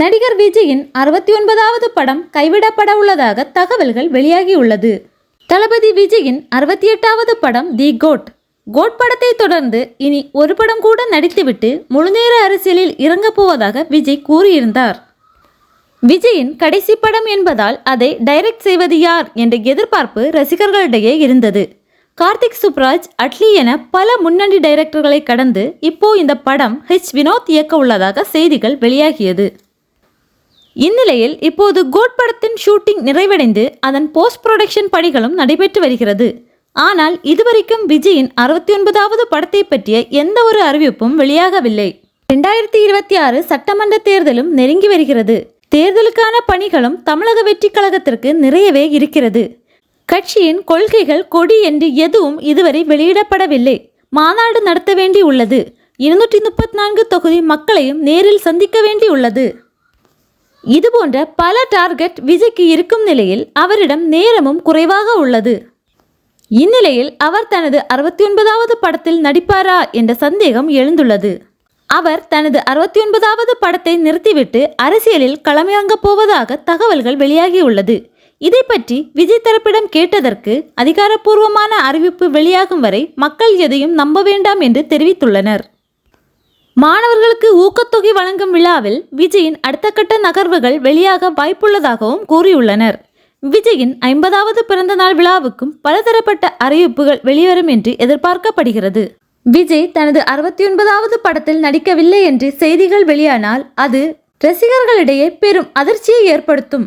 நடிகர் விஜயின் அறுபத்தி ஒன்பதாவது படம் கைவிடப்பட உள்ளதாக தகவல்கள் வெளியாகியுள்ளது. தளபதி விஜயின் அறுபத்தி எட்டாவது படம் தி கோட். கோட் படத்தை தொடர்ந்து இனி ஒரு படம் கூட நடித்துவிட்டு முழுநேர அரசியலில் இறங்கப் போவதாக விஜய் கூறியிருந்தார். விஜயின் கடைசி படம் என்பதால் அதை டைரக்ட் செய்வது யார் என்ற எதிர்பார்ப்பு ரசிகர்களிடையே இருந்தது. கார்த்திக் சுப்ராஜ் அட்லி என பல முன்னணி டைரக்டர்களை கடந்து இப்போ இந்த படம் ஹெச் வினோத் இயக்க உள்ளதாக செய்திகள் வெளியாகியது. இந்நிலையில் இப்போது கோட் படத்தின் ஷூட்டிங் நிறைவடைந்து அதன் போஸ்ட் ப்ரொடக்ஷன் பணிகளும் நடைபெற்று வருகிறது. ஆனால் இதுவரைக்கும் விஜயின் அறுபத்தி ஒன்பதாவது படத்தை பற்றிய எந்த ஒரு அறிவிப்பும் வெளியாகவில்லை. ரெண்டாயிரத்தி இருபத்தி ஆறு சட்டமன்ற தேர்தலும் நெருங்கி வருகிறது. தேர்தலுக்கான பணிகளும் தமிழக வெற்றி கழகத்திற்கு நிறையவே இருக்கிறது. கட்சியின் கொள்கைகள் கொடி என்று எதுவும் இதுவரை வெளியிடப்படவில்லை. மாநாடு நடத்த வேண்டி உள்ளது இருநூற்றி முப்பத்தி நான்கு தொகுதி மக்களையும் நேரில் சந்திக்க வேண்டி உள்ளது இதுபோன்ற பல டார்கெட் விஜய்க்கு இருக்கும் நிலையில் அவரிடம் நேரமும் குறைவாக உள்ளது. இந்நிலையில் அவர் தனது அறுபத்தி ஒன்பதாவது படத்தில் நடிப்பாரா என்ற சந்தேகம் எழுந்துள்ளது. அவர் தனது அறுபத்தி ஒன்பதாவது படத்தை நிறுத்திவிட்டு அரசியலில் களமிறங்கப் போவதாக தகவல்கள் வெளியாகியுள்ளது. இதை பற்றி விஜய் தரப்பிடம் கேட்டதற்கு அதிகாரப்பூர்வமான அறிவிப்பு வெளியாகும் வரை மக்கள் எதையும் நம்ப வேண்டாம் என்று தெரிவித்துள்ளனர். மாணவர்களுக்கு ஊக்கத்தொகை வழங்கும் விழாவில் விஜயின் அடுத்த கட்ட நகர்வுகள் வெளியாக வாய்ப்புள்ளதாகவும் கூறியுள்ளனர். விஜயின் ஐம்பதாவது பிறந்த நாள் விழாவுக்கும் பலதரப்பட்ட அறிவிப்புகள் வெளிவரும் என்று எதிர்பார்க்கப்படுகிறது. விஜய் தனது அறுபத்தி ஒன்பதாவது படத்தில் நடிக்கவில்லை என்று செய்திகள் வெளியானால் அது ரசிகர்களிடையே பெரும் அதிர்ச்சியை ஏற்படுத்தும்.